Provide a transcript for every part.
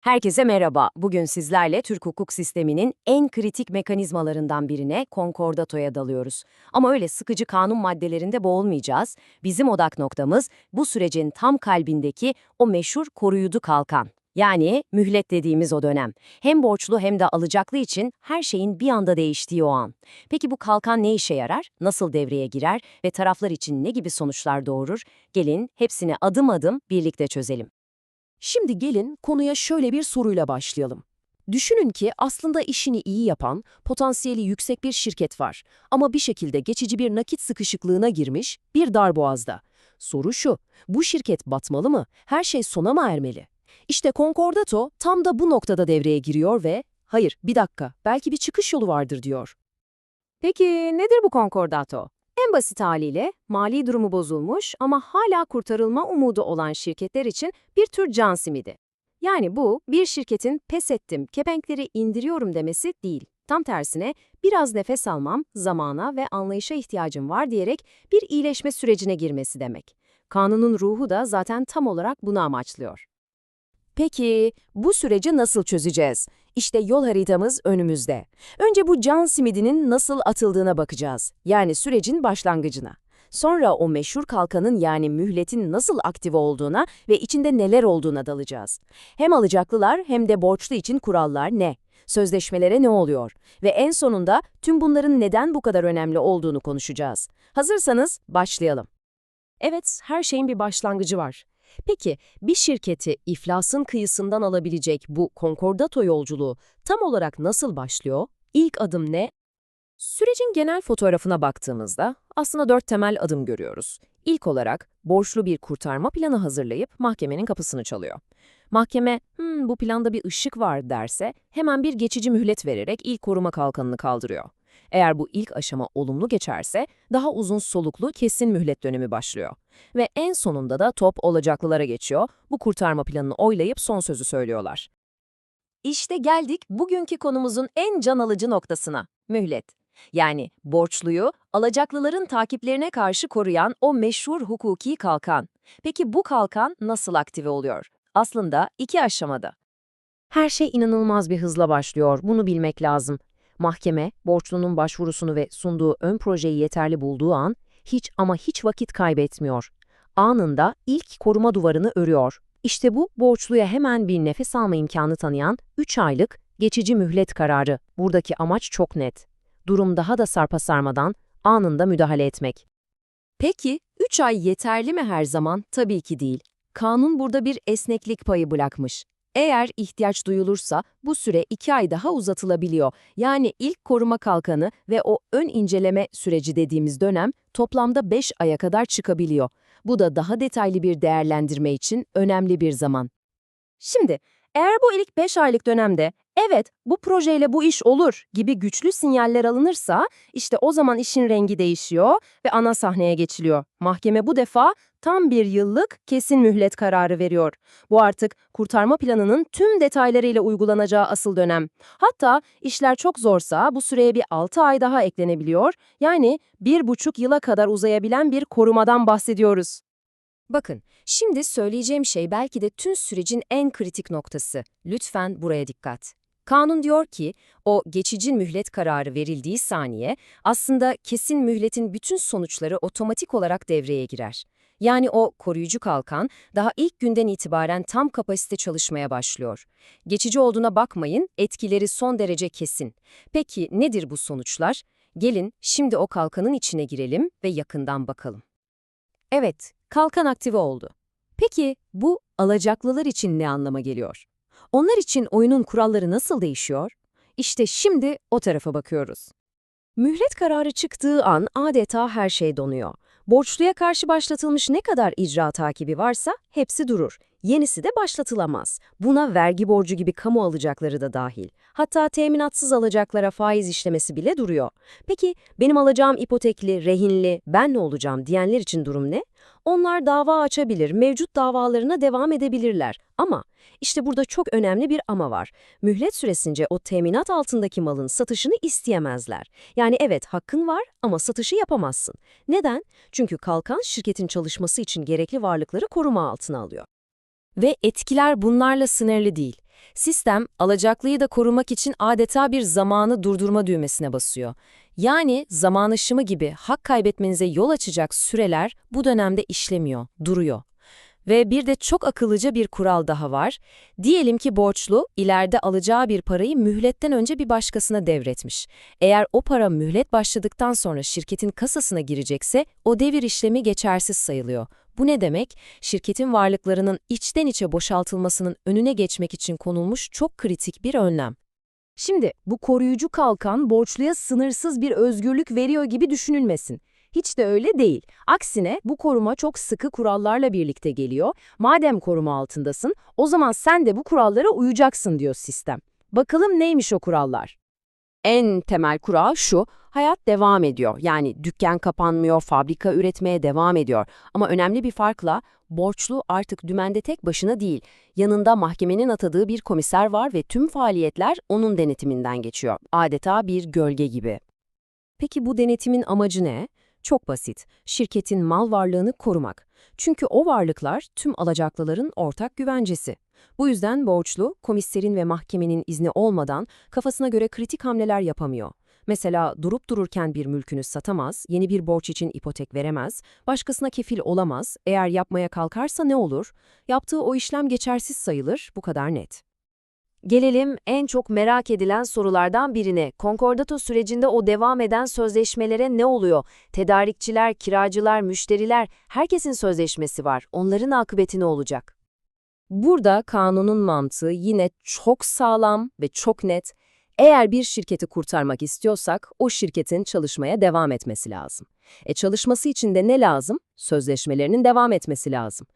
Herkese merhaba. Bugün sizlerle Türk hukuk sisteminin en kritik mekanizmalarından birine konkordatoya dalıyoruz. Ama öyle sıkıcı kanun maddelerinde boğulmayacağız. Bizim odak noktamız bu sürecin tam kalbindeki o meşhur koruyucu kalkan. Yani mühlet dediğimiz o dönem. Hem borçlu hem de alacaklı için her şeyin bir anda değiştiği o an. Peki bu kalkan ne işe yarar? Nasıl devreye girer ve taraflar için ne gibi sonuçlar doğurur? Gelin hepsini adım adım birlikte çözelim. Şimdi gelin konuya şöyle bir soruyla başlayalım. Düşünün ki aslında işini iyi yapan, potansiyeli yüksek bir şirket var ama bir şekilde geçici bir nakit sıkışıklığına girmiş, bir darboğazda. Soru şu, bu şirket batmalı mı? Her şey sona mı ermeli? İşte Concordato tam da bu noktada devreye giriyor ve hayır bir dakika belki bir çıkış yolu vardır diyor. Peki nedir bu konkordato? En basit haliyle mali durumu bozulmuş ama hala kurtarılma umudu olan şirketler için bir tür can simidi. Yani bu bir şirketin pes ettim, kepenkleri indiriyorum demesi değil. Tam tersine biraz nefes almam, zamana ve anlayışa ihtiyacım var diyerek bir iyileşme sürecine girmesi demek. Kanunun ruhu da zaten tam olarak bunu amaçlıyor. Peki bu süreci nasıl çözeceğiz? İşte yol haritamız önümüzde. Önce bu can simidinin nasıl atıldığına bakacağız. Yani sürecin başlangıcına. Sonra o meşhur kalkanın yani mühletin nasıl aktive olduğuna ve içinde neler olduğuna dalacağız. Hem alacaklılar hem de borçlu için kurallar ne? Sözleşmelere ne oluyor? Ve en sonunda tüm bunların neden bu kadar önemli olduğunu konuşacağız. Hazırsanız başlayalım. Evet, her şeyin bir başlangıcı var. Peki bir şirketi iflasın kıyısından alabilecek bu konkordato yolculuğu tam olarak nasıl başlıyor? İlk adım ne? Sürecin genel fotoğrafına baktığımızda aslında dört temel adım görüyoruz. İlk olarak borçlu bir kurtarma planı hazırlayıp mahkemenin kapısını çalıyor. Mahkeme, "Hmm, bu planda bir ışık var derse hemen bir geçici mühlet vererek ilk koruma kalkanını kaldırıyor. Eğer bu ilk aşama olumlu geçerse daha uzun soluklu kesin mühlet dönemi başlıyor. Ve en sonunda da top olacaklılara geçiyor, bu kurtarma planını oylayıp son sözü söylüyorlar. İşte geldik bugünkü konumuzun en can alıcı noktasına, mühlet. Yani borçluyu alacaklıların takiplerine karşı koruyan o meşhur hukuki kalkan. Peki bu kalkan nasıl aktive oluyor? Aslında iki aşamada. Her şey inanılmaz bir hızla başlıyor, bunu bilmek lazım. Mahkeme, borçlunun başvurusunu ve sunduğu ön projeyi yeterli bulduğu an, hiç ama hiç vakit kaybetmiyor. Anında ilk koruma duvarını örüyor. İşte bu, borçluya hemen bir nefes alma imkanı tanıyan 3 aylık geçici mühlet kararı. Buradaki amaç çok net. Durum daha da sarpa sarmadan anında müdahale etmek. Peki, 3 ay yeterli mi her zaman? Tabii ki değil. Kanun burada bir esneklik payı bırakmış. Eğer ihtiyaç duyulursa bu süre 2 ay daha uzatılabiliyor. Yani ilk koruma kalkanı ve o ön inceleme süreci dediğimiz dönem toplamda 5 aya kadar çıkabiliyor. Bu da daha detaylı bir değerlendirme için önemli bir zaman. Şimdi, eğer bu ilk 5 aylık dönemde evet bu projeyle bu iş olur gibi güçlü sinyaller alınırsa işte o zaman işin rengi değişiyor ve ana sahneye geçiliyor. Mahkeme bu defa tam bir yıllık kesin mühlet kararı veriyor. Bu artık kurtarma planının tüm detaylarıyla uygulanacağı asıl dönem. Hatta işler çok zorsa bu süreye bir 6 ay daha eklenebiliyor. Yani bir buçuk yıla kadar uzayabilen bir korumadan bahsediyoruz. Bakın, şimdi söyleyeceğim şey belki de tüm sürecin en kritik noktası. Lütfen buraya dikkat. Kanun diyor ki, o geçici mühlet kararı verildiği saniye, aslında kesin mühletin bütün sonuçları otomatik olarak devreye girer. Yani o koruyucu kalkan daha ilk günden itibaren tam kapasite çalışmaya başlıyor. Geçici olduğuna bakmayın, etkileri son derece kesin. Peki nedir bu sonuçlar? Gelin şimdi o kalkanın içine girelim ve yakından bakalım. Evet, kalkan aktive oldu. Peki bu alacaklılar için ne anlama geliyor? Onlar için oyunun kuralları nasıl değişiyor? İşte şimdi o tarafa bakıyoruz. Mühlet kararı çıktığı an adeta her şey donuyor. Borçluya karşı başlatılmış ne kadar icra takibi varsa hepsi durur. Yenisi de başlatılamaz. Buna vergi borcu gibi kamu alacakları da dahil. Hatta teminatsız alacaklara faiz işlemesi bile duruyor. Peki benim alacağım ipotekli, rehinli, ben ne olacağım diyenler için durum ne? Onlar dava açabilir, mevcut davalarına devam edebilirler. Ama işte burada çok önemli bir ama var. Mühlet süresince o teminat altındaki malın satışını isteyemezler. Yani evet hakkın var ama satışı yapamazsın. Neden? Çünkü kalkan şirketin çalışması için gerekli varlıkları koruma altına alıyor. Ve etkiler bunlarla sınırlı değil. Sistem, alacaklıyı da korumak için adeta bir zamanı durdurma düğmesine basıyor. Yani zaman aşımı gibi hak kaybetmenize yol açacak süreler bu dönemde işlemiyor, duruyor. Ve bir de çok akıllıca bir kural daha var. Diyelim ki borçlu ileride alacağı bir parayı mühletten önce bir başkasına devretmiş. Eğer o para mühlet başladıktan sonra şirketin kasasına girecekse o devir işlemi geçersiz sayılıyor. Bu ne demek? Şirketin varlıklarının içten içe boşaltılmasının önüne geçmek için konulmuş çok kritik bir önlem. Şimdi bu koruyucu kalkan borçluya sınırsız bir özgürlük veriyor gibi düşünülmesin. Hiç de öyle değil. Aksine bu koruma çok sıkı kurallarla birlikte geliyor. Madem koruma altındasın, o zaman sen de bu kurallara uyacaksın diyor sistem. Bakalım neymiş o kurallar? En temel kural şu, hayat devam ediyor. Yani dükkan kapanmıyor, fabrika üretmeye devam ediyor. Ama önemli bir farkla borçlu artık dümende tek başına değil. Yanında mahkemenin atadığı bir komiser var ve tüm faaliyetler onun denetiminden geçiyor. Adeta bir gölge gibi. Peki bu denetimin amacı ne? Çok basit. Şirketin mal varlığını korumak. Çünkü o varlıklar tüm alacaklıların ortak güvencesi. Bu yüzden borçlu, komiserin ve mahkemenin izni olmadan kafasına göre kritik hamleler yapamıyor. Mesela durup dururken bir mülkünü satamaz, yeni bir borç için ipotek veremez, başkasına kefil olamaz, eğer yapmaya kalkarsa ne olur? Yaptığı o işlem geçersiz sayılır, bu kadar net. Gelelim en çok merak edilen sorulardan birine. Konkordato sürecinde o devam eden sözleşmelere ne oluyor? Tedarikçiler, kiracılar, müşteriler, herkesin sözleşmesi var. Onların akıbeti ne olacak? Burada kanunun mantığı yine çok sağlam ve çok net. Eğer bir şirketi kurtarmak istiyorsak o şirketin çalışmaya devam etmesi lazım. E çalışması için de ne lazım? Sözleşmelerinin devam etmesi lazım.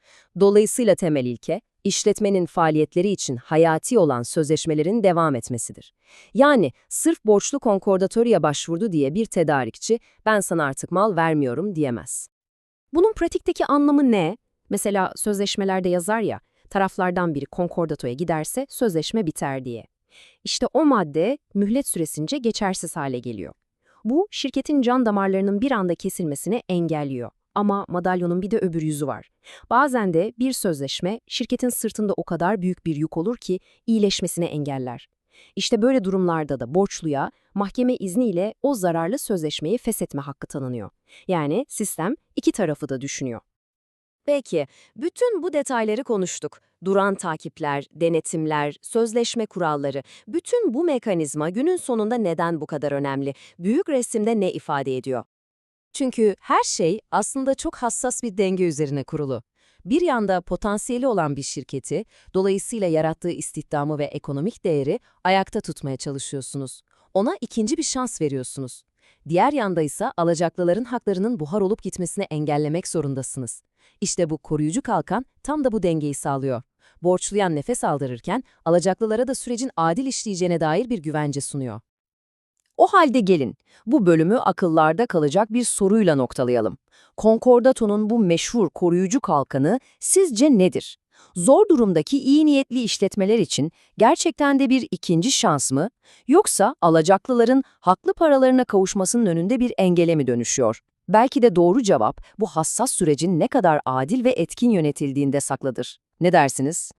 Dolayısıyla temel ilke, işletmenin faaliyetleri için hayati olan sözleşmelerin devam etmesidir. Yani sırf borçlu konkordatöriye başvurdu diye bir tedarikçi ben sana artık mal vermiyorum diyemez. Bunun pratikteki anlamı ne? Mesela sözleşmelerde yazar ya, taraflardan biri konkordatoya giderse sözleşme biter diye. İşte o madde mühlet süresince geçersiz hale geliyor. Bu şirketin can damarlarının bir anda kesilmesini engelliyor. Ama madalyonun bir de öbür yüzü var. Bazen de bir sözleşme şirketin sırtında o kadar büyük bir yük olur ki iyileşmesini engeller. İşte böyle durumlarda da borçluya mahkeme izniyle o zararlı sözleşmeyi feshetme hakkı tanınıyor. Yani sistem iki tarafı da düşünüyor. Peki, bütün bu detayları konuştuk. Duran takipler, denetimler, sözleşme kuralları, bütün bu mekanizma günün sonunda neden bu kadar önemli? Büyük resimde ne ifade ediyor? Çünkü her şey aslında çok hassas bir denge üzerine kurulu. Bir yanda potansiyeli olan bir şirketi, dolayısıyla yarattığı istihdamı ve ekonomik değeri ayakta tutmaya çalışıyorsunuz. Ona ikinci bir şans veriyorsunuz. Diğer yanda ise alacaklıların haklarının buhar olup gitmesini engellemek zorundasınız. İşte bu koruyucu kalkan tam da bu dengeyi sağlıyor. Borçluya nefes aldırırken alacaklılara da sürecin adil işleyeceğine dair bir güvence sunuyor. O halde gelin, bu bölümü akıllarda kalacak bir soruyla noktalayalım. Konkordato'nun bu meşhur koruyucu kalkanı sizce nedir? Zor durumdaki iyi niyetli işletmeler için gerçekten de bir ikinci şans mı? Yoksa alacaklıların haklı paralarına kavuşmasının önünde bir engele mi dönüşüyor? Belki de doğru cevap bu hassas sürecin ne kadar adil ve etkin yönetildiğinde saklıdır. Ne dersiniz?